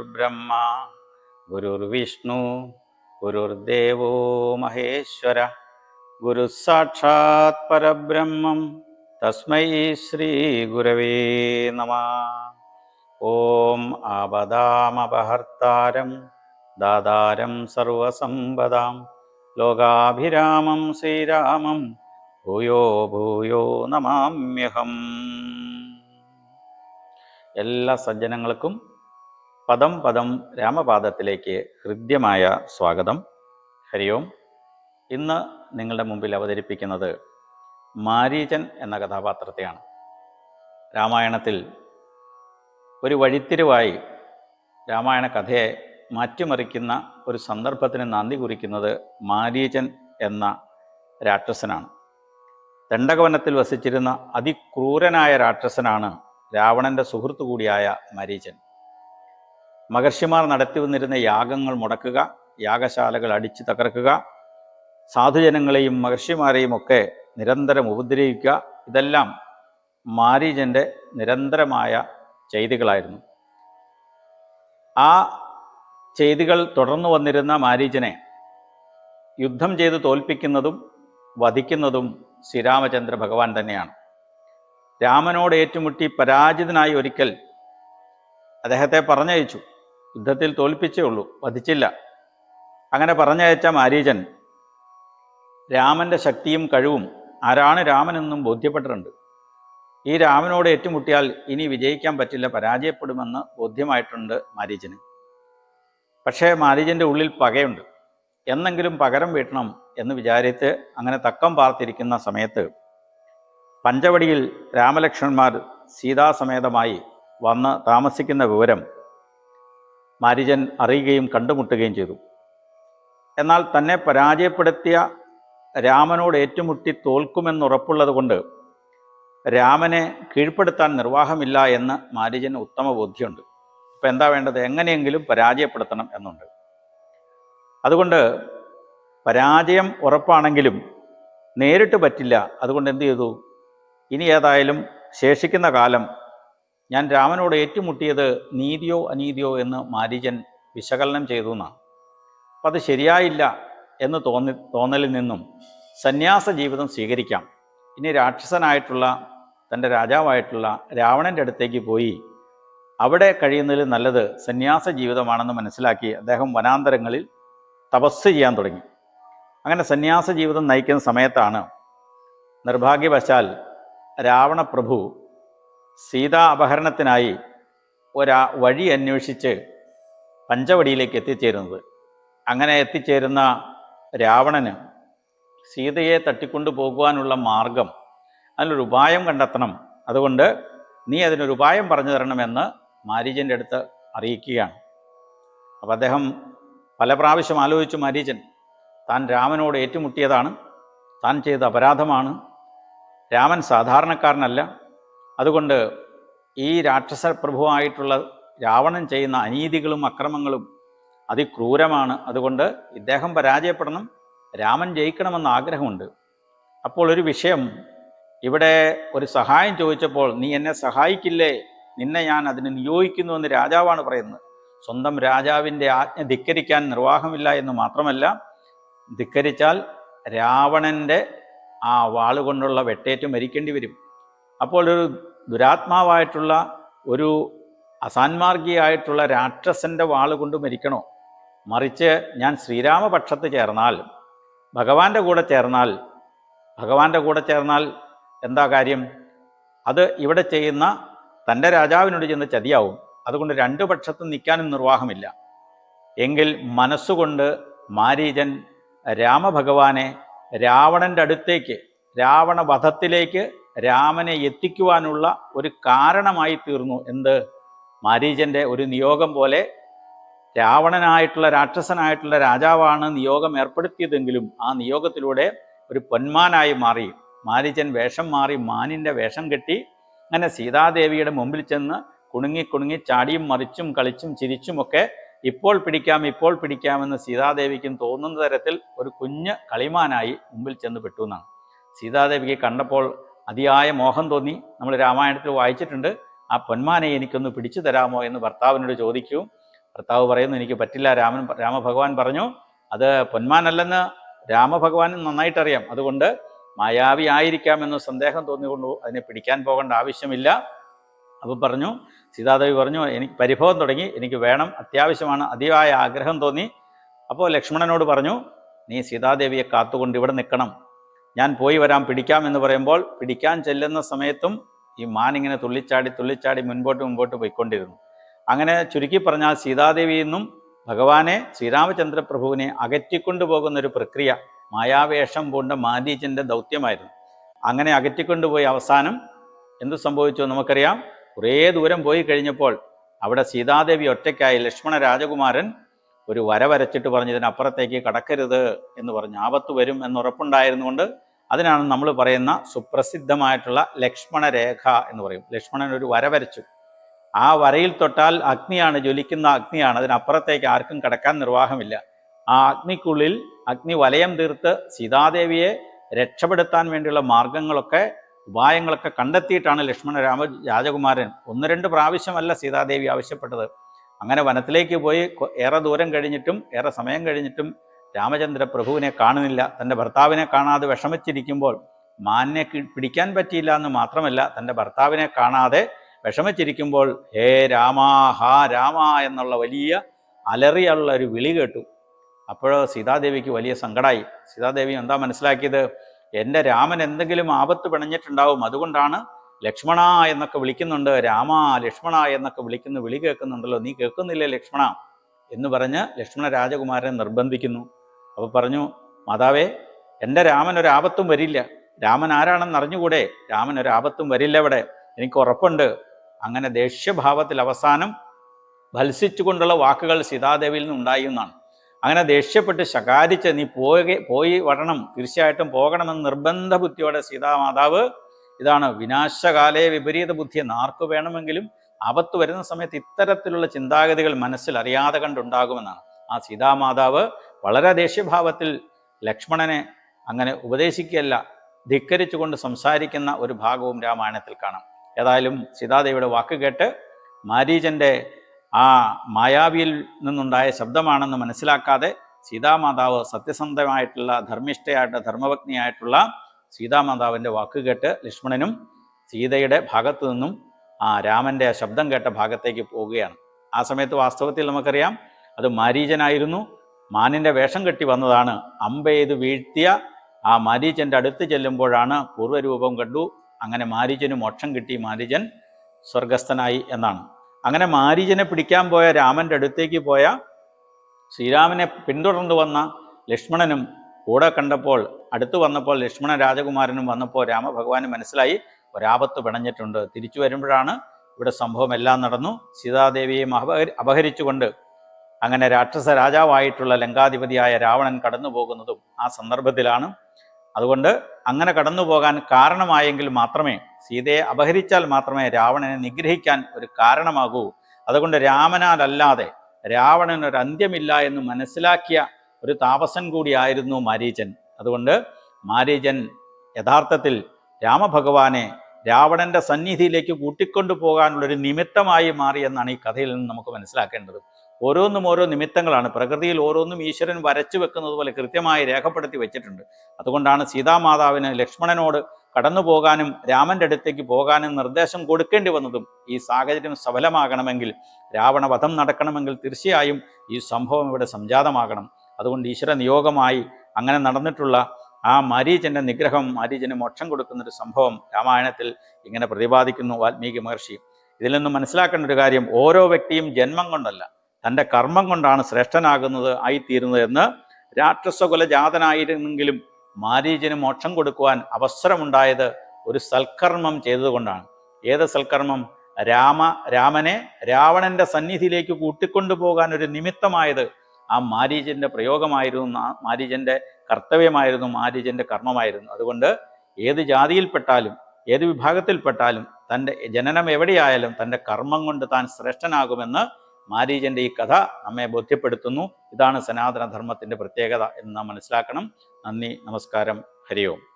ഗുരുർബ്രഹ്മ ഗുരുർവിഷ്ണു ഗുരുർദേവോ മഹേശ്വര ഗുരു സാക്ഷാത് പരബ്രഹ്മം തസ്മൈ ശ്രീ ഗുരവേ നമ. ഓം ആപദാമപഹർത്താരം ദാതാരം സർവസമ്പദാം ലോകാഭിരാമം ശ്രീരാമം ഭൂയോ ഭൂയോ നമാമ്യഹം. എല്ലാ സജ്ജനങ്ങൾക്കും പദം പദം രാമപാദത്തിലേക്ക് ഹൃദ്യമായ സ്വാഗതം. ഹരി ഓം ഇന്ന് നിങ്ങളുടെ മുമ്പിൽ അവതരിപ്പിക്കുന്നത് മാരീചൻ എന്ന കഥാപാത്രത്തെയാണ്. രാമായണത്തിൽ ഒരു വഴിത്തിരിവായി രാമായണ കഥയെ മാറ്റിമറിക്കുന്ന ഒരു സന്ദർഭത്തിന് നന്ദി കുറിക്കുന്നത് മാരീചൻ എന്ന രാക്ഷസനാണ്. ദണ്ഡകവനത്തിൽ വസിച്ചിരുന്ന അതിക്രൂരനായ രാക്ഷസനാണ് രാവണന്റെ സുഹൃത്തു കൂടിയായ മരീചൻ മഹർഷിമാർ നടത്തി വന്നിരുന്ന യാഗങ്ങൾ മുടക്കുക യാഗശാലകൾ അടിച്ചു തകർക്കുക സാധുജനങ്ങളെയും മഹർഷിമാരെയും ഒക്കെ നിരന്തരം ഉപദ്രവിക്കുക ഇതെല്ലാം മാരീജന്റെ നിരന്തരമായ ചെയ്തികളായിരുന്നു. ആ ചെയ്തികൾ തുടർന്നു വന്നിരുന്ന മാരീജനെ യുദ്ധം ചെയ്ത് തോൽപ്പിക്കുന്നതും വധിക്കുന്നതും ശ്രീരാമചന്ദ്ര ഭഗവാൻ തന്നെയാണ്. രാമനോട് ഏറ്റുമുട്ടി പരാജിതനായി ഒരിക്കൽ അദ്ദേഹത്തെ പറഞ്ഞയച്ചു. യുദ്ധത്തിൽ തോൽപ്പിച്ചേ ഉള്ളൂ. വധിച്ചില്ല. അങ്ങനെ പറഞ്ഞയച്ച മാരീചൻ രാമന്റെ ശക്തിയും കഴിവും ആരാണ് രാമനെന്നും ബോധ്യപ്പെട്ടിട്ടുണ്ട്. ഈ രാമനോട് ഏറ്റുമുട്ടിയാൽ ഇനി വിജയിക്കാൻ പറ്റില്ല പരാജയപ്പെടുമെന്ന് ബോധ്യമായിട്ടുണ്ട് മാരീചന് പക്ഷേ മാരീചന്റെ ഉള്ളിൽ പകയുണ്ട്. എന്നെങ്കിലും പകരം വീട്ടണം എന്ന് വിചാരിച്ച് അങ്ങനെ തക്കം പാർത്തിരിക്കുന്ന സമയത്ത് പഞ്ചവടിയിൽ രാമലക്ഷ്മണന്മാർ സീതാസമേതമായി വന്ന് താമസിക്കുന്ന വിവരം മാരിജൻ അറിയുകയും കണ്ടുമുട്ടുകയും ചെയ്തു. എന്നാൽ തന്നെ പരാജയപ്പെടുത്തിയ രാമനോട് ഏറ്റുമുട്ടി തോൽക്കുമെന്നുറപ്പുള്ളത് കൊണ്ട് രാമനെ കീഴ്പ്പെടുത്താൻ നിർവാഹമില്ല എന്ന് മാരിജന് ഉത്തമ ബോധ്യമുണ്ട്. ഇപ്പം എന്താ വേണ്ടത്? എങ്ങനെയെങ്കിലും പരാജയപ്പെടുത്തണം എന്നുണ്ട്. അതുകൊണ്ട് പരാജയം ഉറപ്പാണെങ്കിലും നേരിട്ട് പറ്റില്ല. അതുകൊണ്ട് എന്ത് ചെയ്തു? ഇനി ഏതായാലും ശേഷിക്കുന്ന കാലം ഞാൻ രാമനോട് ഏറ്റുമുട്ടിയത് നീതിയോ അനീതിയോ എന്ന് മാരീചൻ വിശകലനം ചെയ്തു എന്നാണ്. അപ്പം അത് ശരിയായില്ല എന്ന് തോന്നി തോന്നലിൽ നിന്നും സന്യാസ ജീവിതം സ്വീകരിക്കാം. ഇനി രാക്ഷസനായിട്ടുള്ള തന്റെ രാജാവായിട്ടുള്ള രാവണന്റെ അടുത്തേക്ക് പോയി അവിടെ കഴിയുന്നതിൽ നല്ലത് സന്യാസ ജീവിതമാണെന്ന് മനസ്സിലാക്കി അദ്ദേഹം വനാന്തരങ്ങളിൽ തപസ് ചെയ്യാൻ തുടങ്ങി. അങ്ങനെ സന്യാസ ജീവിതം നയിക്കുന്ന സമയത്താണ് നിർഭാഗ്യവശാൽ രാവണപ്രഭു സീതാ അപഹരണത്തിനായി ഒരാ വഴി അന്വേഷിച്ച് പഞ്ചവടിയിലേക്ക് എത്തിച്ചേരുന്നത്. അങ്ങനെ എത്തിച്ചേരുന്ന രാവണന് സീതയെ തട്ടിക്കൊണ്ടു പോകുവാനുള്ള മാർഗം അതിനൊരു ഉപായം കണ്ടെത്തണം. അതുകൊണ്ട് നീ അതിനൊരു ഉപായം പറഞ്ഞു തരണമെന്ന് മാരീജന്റെ അടുത്ത് അറിയിക്കുകയാണ്. അപ്പോൾ അദ്ദേഹം പല പ്രാവശ്യം ആലോചിച്ചു മാരീചൻ താൻ രാമനോട് ഏറ്റുമുട്ടിയതാണ് താൻ ചെയ്ത അപരാധമാണ്. രാമൻ സാധാരണക്കാരനല്ല അതുകൊണ്ട് ഈ രാക്ഷസ പ്രഭുവായിട്ടുള്ള രാവണൻ ചെയ്യുന്ന അനീതികളും അക്രമങ്ങളും അതിക്രൂരമാണ്. അതുകൊണ്ട് ഇദ്ദേഹം പരാജയപ്പെടണം. രാമൻ ജയിക്കണമെന്ന് ആഗ്രഹമുണ്ട്. അപ്പോൾ ഒരു വിഷയം. ഇവിടെ ഒരു സഹായം ചോദിച്ചപ്പോൾ നീ എന്നെ സഹായിക്കില്ലേ? നിന്നെ ഞാൻ അതിന് നിയോഗിക്കുന്നുവെന്ന് രാജാവാണ് പറയുന്നത്. സ്വന്തം രാജാവിന്റെ ആജ്ഞ ധിക്കരിക്കാൻ നിർവാഹമില്ല എന്ന് മാത്രമല്ല ധിക്കരിച്ചാൽ രാവണന്റെ ആ വാളുകൊണ്ടുള്ള വെട്ടേറ്റ് മരിക്കേണ്ടി വരും. അപ്പോൾ ഒരു ദുരാത്മാവായിട്ടുള്ള ഒരു അസാൻമാർഗിയായിട്ടുള്ള രാക്ഷസന്റെ വാളുകൊണ്ട് മരിക്കണോ? മറിച്ച് ഞാൻ ശ്രീരാമപക്ഷത്ത് ചേർന്നാൽ ഭഗവാന്റെ കൂടെ ചേർന്നാൽ ഭഗവാന്റെ കൂടെ ചേർന്നാൽ എന്താ കാര്യം? അത് ഇവിടെ ചെയ്യുന്ന തന്റെ രാജാവിനോട് ചെന്ന് ചതിയാവും. അതുകൊണ്ട് രണ്ടു പക്ഷത്തും നിൽക്കാനും നിർവാഹമില്ല. എങ്കിൽ മനസ്സുകൊണ്ട് മാരീചൻ രാമഭഗവാനെ രാവണന്റെ അടുത്തേക്ക് രാവണ വധത്തിലേക്ക് രാമനെ എത്തിക്കുവാനുള്ള ഒരു കാരണമായി തീർന്നു എന്ത്? മാരീജന്റെ ഒരു നിയോഗം പോലെ രാവണനായിട്ടുള്ള രാക്ഷസനായിട്ടുള്ള രാജാവാണ് നിയോഗം ഏർപ്പെടുത്തിയതെങ്കിലും ആ നിയോഗത്തിലൂടെ ഒരു പൊന്മാനായി മാറി. മാരീചൻ വേഷം മാറി മാനിന്റെ വേഷം കെട്ടി അങ്ങനെ സീതാദേവിയുടെ മുമ്പിൽ ചെന്ന് കുണുങ്ങി കുണുങ്ങി ചാടിയും മറിച്ചും കളിച്ചും ചിരിച്ചുമൊക്കെ ഇപ്പോൾ പിടിക്കാം ഇപ്പോൾ പിടിക്കാമെന്ന് സീതാദേവിക്കും തോന്നുന്ന തരത്തിൽ ഒരു കുഞ്ഞ് കളിമാനായി മുമ്പിൽ ചെന്ന് പെട്ടു എന്നാണ്. സീതാദേവിക്ക് കണ്ടപ്പോൾ അതിയായ മോഹം തോന്നി നമ്മൾ രാമായണത്തിൽ വായിച്ചിട്ടുണ്ട്. ആ പൊന്മാനെ എനിക്കൊന്ന് പിടിച്ചു തരാമോ എന്ന് ഭർത്താവിനോട് ചോദിക്കും. ഭർത്താവ് പറയുന്നു എനിക്ക് പറ്റില്ല രാമൻ രാമഭഗവാൻ പറഞ്ഞു. അത് പൊന്മാനല്ലെന്ന് രാമഭഗവാൻ നന്നായിട്ടറിയാം. അതുകൊണ്ട് മായാവി ആയിരിക്കാമെന്ന് സന്ദേഹം തോന്നിക്കൊണ്ട് അതിനെ പിടിക്കാൻ പോകേണ്ട ആവശ്യമില്ല. അപ്പം പറഞ്ഞു സീതാദേവി പറഞ്ഞു എനിക്ക് പരിഭവം തുടങ്ങി. എനിക്ക് വേണം അത്യാവശ്യമാണ്. അതിയായ ആഗ്രഹം തോന്നി. അപ്പോൾ ലക്ഷ്മണനോട് പറഞ്ഞു നീ സീതാദേവിയെ കാത്തുകൊണ്ട് ഇവിടെ നിൽക്കണം. ഞാൻ പോയി വരാം പിടിക്കാം എന്ന് പറയുമ്പോൾ പിടിക്കാൻ ചെല്ലുന്ന സമയത്തും ഈ മാൻ ഇങ്ങനെ തുള്ളിച്ചാടി തുള്ളിച്ചാടി മുൻപോട്ട് മുൻപോട്ട് പോയിക്കൊണ്ടിരുന്നു. അങ്ങനെ ചുരുക്കി പറഞ്ഞാൽ സീതാദേവിയിൽ നിന്നും ഭഗവാനെ ശ്രീരാമചന്ദ്ര പ്രഭുവിനെ അകറ്റിക്കൊണ്ടു പോകുന്ന ഒരു പ്രക്രിയ മായാവേഷം പൂണ്ട മാരീചന്റെ ദൗത്യമായിരുന്നു. അങ്ങനെ അകറ്റിക്കൊണ്ടുപോയി അവസാനം എന്തു സംഭവിച്ചു നമുക്കറിയാം? കുറേ ദൂരം പോയി കഴിഞ്ഞപ്പോൾ അവിടെ സീതാദേവി ഒറ്റയ്ക്കായി ലക്ഷ്മണ രാജകുമാരൻ ഒരു വര വരച്ചിട്ട് പറഞ്ഞു ഇതിനപ്പുറത്തേക്ക് കടക്കരുത് എന്ന് പറഞ്ഞ് ആപത്ത് വരും എന്ന് ഉറപ്പുണ്ടായിരുന്നുകൊണ്ട് അതിനാണ് നമ്മൾ പറയുന്ന സുപ്രസിദ്ധമായിട്ടുള്ള ലക്ഷ്മണരേഖ എന്ന് പറയും. ലക്ഷ്മണൻ ഒരു വര വരച്ചു. ആ വരയിൽ തൊട്ടാൽ അഗ്നിയാണ് ജ്വലിക്കുന്ന അഗ്നിയാണ്. അതിനപ്പുറത്തേക്ക് ആർക്കും കടക്കാൻ നിർവാഹമില്ല. ആ അഗ്നിക്കുള്ളിൽ അഗ്നി വലയം തീർത്ത് സീതാദേവിയെ രക്ഷപ്പെടുത്താൻ വേണ്ടിയുള്ള മാർഗങ്ങളൊക്കെ ഉപായങ്ങളൊക്കെ കണ്ടെത്തിയിട്ടാണ് ലക്ഷ്മണ രാമ രാജകുമാരൻ ഒന്ന് രണ്ട് പ്രാവശ്യമല്ല സീതാദേവി ആവശ്യപ്പെട്ടത്. അങ്ങനെ വനത്തിലേക്ക് പോയി ഏറെ ദൂരം കഴിഞ്ഞിട്ടും ഏറെ സമയം കഴിഞ്ഞിട്ടും രാമചന്ദ്ര പ്രഭുവിനെ കാണുന്നില്ല. തന്റെ ഭർത്താവിനെ കാണാതെ വിഷമിച്ചിരിക്കുമ്പോൾ മാനിനെ പിടിക്കാൻ പറ്റിയില്ല എന്ന് മാത്രമല്ല തന്റെ ഭർത്താവിനെ കാണാതെ വിഷമിച്ചിരിക്കുമ്പോൾ ഹേ രാമാ ഹാ രാമ എന്നുള്ള വലിയ അലറിയുള്ള ഒരു വിളി കേട്ടു. അപ്പോൾ സീതാദേവിക്ക് വലിയ സങ്കടമായി സീതാദേവി എന്താ മനസ്സിലാക്കിയത്? എന്റെ രാമൻ എന്തെങ്കിലും ആപത്ത് പിണഞ്ഞിട്ടുണ്ടാവും. അതുകൊണ്ടാണ് ലക്ഷ്മണ എന്നൊക്കെ വിളിക്കുന്നുണ്ട് രാമ ലക്ഷ്മണ എന്നൊക്കെ വിളിക്കുന്ന വിളി കേൾക്കുന്നുണ്ടല്ലോ. നീ കേൾക്കുന്നില്ലേ ലക്ഷ്മണ? എന്ന് പറഞ്ഞ് ലക്ഷ്മണ രാജകുമാരനെ നിർബന്ധിക്കുന്നു. അപ്പോൾ പറഞ്ഞു മാതാവേ എന്റെ രാമൻ ഒരാപത്തും വരില്ല. രാമൻ ആരാണെന്ന് അറിഞ്ഞുകൂടെ? രാമൻ ഒരാപത്തും വരില്ല ഇവിടെ. എനിക്ക് ഉറപ്പുണ്ട്. അങ്ങനെ ദേഷ്യഭാവത്തിൽ അവസാനം ഭത്സിച്ചുകൊണ്ടുള്ള വാക്കുകൾ സീതാദേവിയിൽ നിന്നുണ്ടായി എന്നാണ്. അങ്ങനെ ദേഷ്യപ്പെട്ട് ശകാരിച്ച് നീ പോയി പോയി വരണം. തീർച്ചയായിട്ടും പോകണമെന്ന് നിർബന്ധ ബുദ്ധിയോടെ സീതാമാതാവ് ഇതാണ് വിനാശകാലേ വിപരീത ബുദ്ധി ആർക്ക് വേണമെങ്കിലും ആപത്ത് വരുന്ന സമയത്ത് ഇത്തരത്തിലുള്ള ചിന്താഗതികൾ മനസ്സിൽ അറിയാതെ കണ്ടുണ്ടാകുമെന്നാണ്. ആ സീതാമാതാവ് വളരെ ദേഷ്യഭാവത്തിൽ ലക്ഷ്മണനെ അങ്ങനെ ഉപദേശിക്കുകയല്ല ധിക്കരിച്ചുകൊണ്ട് സംസാരിക്കുന്ന ഒരു ഭാഗവും രാമായണത്തിൽ കാണാം. ഏതായാലും സീതാദേവിയുടെ വാക്ക് കേട്ട് മാരീജന്റെ ആ മായാവിയിൽ നിന്നുണ്ടായ ശബ്ദമാണെന്ന് മനസ്സിലാക്കാതെ സീതാമാതാവ് സത്യസന്ധമായിട്ടുള്ള ധർമ്മിഷ്ഠയായിട്ടുള്ള ധർമ്മപത്നിയായിട്ടുള്ള സീതാമാതാവിന്റെ വാക്ക് കേട്ട് ലക്ഷ്മണനും സീതയുടെ ഭാഗത്തു നിന്നും ആ രാമന്റെ ശബ്ദം കേട്ട ഭാഗത്തേക്ക് പോവുകയാണ് ആ സമയത്ത് വാസ്തവത്തിൽ നമുക്കറിയാം അത് മാരീചനായിരുന്നു. മാനിന്റെ വേഷം കെട്ടി വന്നതാണ്. അമ്പെയ്ത് വീഴ്ത്തിയ ആ മാരീചന്റെ അടുത്ത് ചെല്ലുമ്പോഴാണ് പൂർവരൂപം കണ്ടു. അങ്ങനെ മാരീചന് മോക്ഷം കിട്ടി. മാരീചൻ സ്വർഗസ്ഥനായി എന്നാണ്. അങ്ങനെ മാരീചനെ പിടിക്കാൻ പോയ രാമന്റെ അടുത്തേക്ക് പോയ ശ്രീരാമനെ പിന്തുടർന്നു വന്ന ലക്ഷ്മണനും കൂടെ കണ്ടപ്പോൾ അടുത്തു വന്നപ്പോൾ ലക്ഷ്മണ രാജകുമാരനും വന്നപ്പോൾ രാമഭഗവാന് മനസ്സിലായി ഒരാപത്ത് പിണഞ്ഞിട്ടുണ്ട്. തിരിച്ചു വരുമ്പോഴാണ് ഇവിടെ സംഭവം എല്ലാം നടന്നു. സീതാദേവിയെയും അപഹരി അപഹരിച്ചുകൊണ്ട് അങ്ങനെ രാക്ഷസ രാജാവായിട്ടുള്ള ലങ്കാധിപതിയായ രാവണൻ കടന്നു പോകുന്നതും ആ സന്ദർഭത്തിലാണ്. അതുകൊണ്ട് അങ്ങനെ കടന്നു പോകാൻ കാരണമായെങ്കിൽ മാത്രമേ സീതയെ അപഹരിച്ചാൽ മാത്രമേ രാവണനെ നിഗ്രഹിക്കാൻ ഒരു കാരണമാകൂ. അതുകൊണ്ട് രാമനാലല്ലാതെ രാവണൻ ഒരു അന്ത്യമില്ല എന്ന് മനസ്സിലാക്കിയ ഒരു താപസൻ കൂടിയായിരുന്നു മാരീചൻ. അതുകൊണ്ട് മാരീചൻ യഥാർത്ഥത്തിൽ രാമഭഗവാനെ രാവണന്റെ സന്നിധിയിലേക്ക് കൂട്ടിക്കൊണ്ടു പോകാനുള്ളൊരു നിമിത്തമായി മാറി എന്നാണ് ഈ കഥയിൽ നിന്ന് നമുക്ക് മനസ്സിലാക്കേണ്ടത്. ഓരോന്നും ഓരോ നിമിത്തങ്ങളാണ്. പ്രകൃതിയിൽ ഓരോന്നും ഈശ്വരൻ വരച്ചു വെക്കുന്നത് പോലെ കൃത്യമായി രേഖപ്പെടുത്തി വെച്ചിട്ടുണ്ട്. അതുകൊണ്ടാണ് സീതാമാതാവിന് ലക്ഷ്മണനോട് കടന്നു പോകാനും രാമന്റെ അടുത്തേക്ക് പോകാനും നിർദ്ദേശം കൊടുക്കേണ്ടി വന്നതും ഈ സാഹചര്യം സഫലമാകണമെങ്കിൽ രാവണവധം നടക്കണമെങ്കിൽ തീർച്ചയായും ഈ സംഭവം ഇവിടെ സംജാതമാകണം. അതുകൊണ്ട് ഈശ്വര നിയോഗമായി അങ്ങനെ നടന്നിട്ടുള്ള ആ മരീചന്റെ നിഗ്രഹം മാരീചന് മോക്ഷം കൊടുക്കുന്നൊരു സംഭവം രാമായണത്തിൽ ഇങ്ങനെ പ്രതിപാദിക്കുന്നു വാൽമീകി മഹർഷി. ഇതിൽ നിന്നും മനസ്സിലാക്കേണ്ട ഒരു കാര്യം ഓരോ വ്യക്തിയും ജന്മം കൊണ്ടല്ല തന്റെ കർമ്മം കൊണ്ടാണ് ശ്രേഷ്ഠനാകുന്നത് ആയിത്തീരുന്നത് എന്ന് രാക്ഷസകുല ജാതനായിരുന്നെങ്കിലും മാരീചന് മോക്ഷം കൊടുക്കുവാൻ അവസരമുണ്ടായത് ഒരു സൽക്കർമ്മം ചെയ്തതുകൊണ്ടാണ്. ഏത് സൽക്കർമ്മം? രാമ രാമനെ രാവണന്റെ സന്നിധിയിലേക്ക് കൂട്ടിക്കൊണ്ടുപോകാൻ ഒരു നിമിത്തമായത് ആ മാരീചന്റെ പ്രയോഗമായിരുന്നു മാരീചന്റെ കർത്തവ്യമായിരുന്നു മാരീചന്റെ കർമ്മമായിരുന്നു. അതുകൊണ്ട് ഏത് ജാതിയിൽപ്പെട്ടാലും ഏത് വിഭാഗത്തിൽപ്പെട്ടാലും തന്റെ ജനനം എവിടെയായാലും തന്റെ കർമ്മം കൊണ്ട് താൻ ശ്രേഷ്ഠനാകുമെന്ന് മാരീജന്റെ ഈ കഥ നമ്മെ ബോധ്യപ്പെടുത്തുന്നു. ഇതാണ് സനാതനധർമ്മത്തിന്റെ പ്രത്യേകത എന്ന് നാം മനസ്സിലാക്കണം. നന്ദി നമസ്കാരം. ഹരി ഓം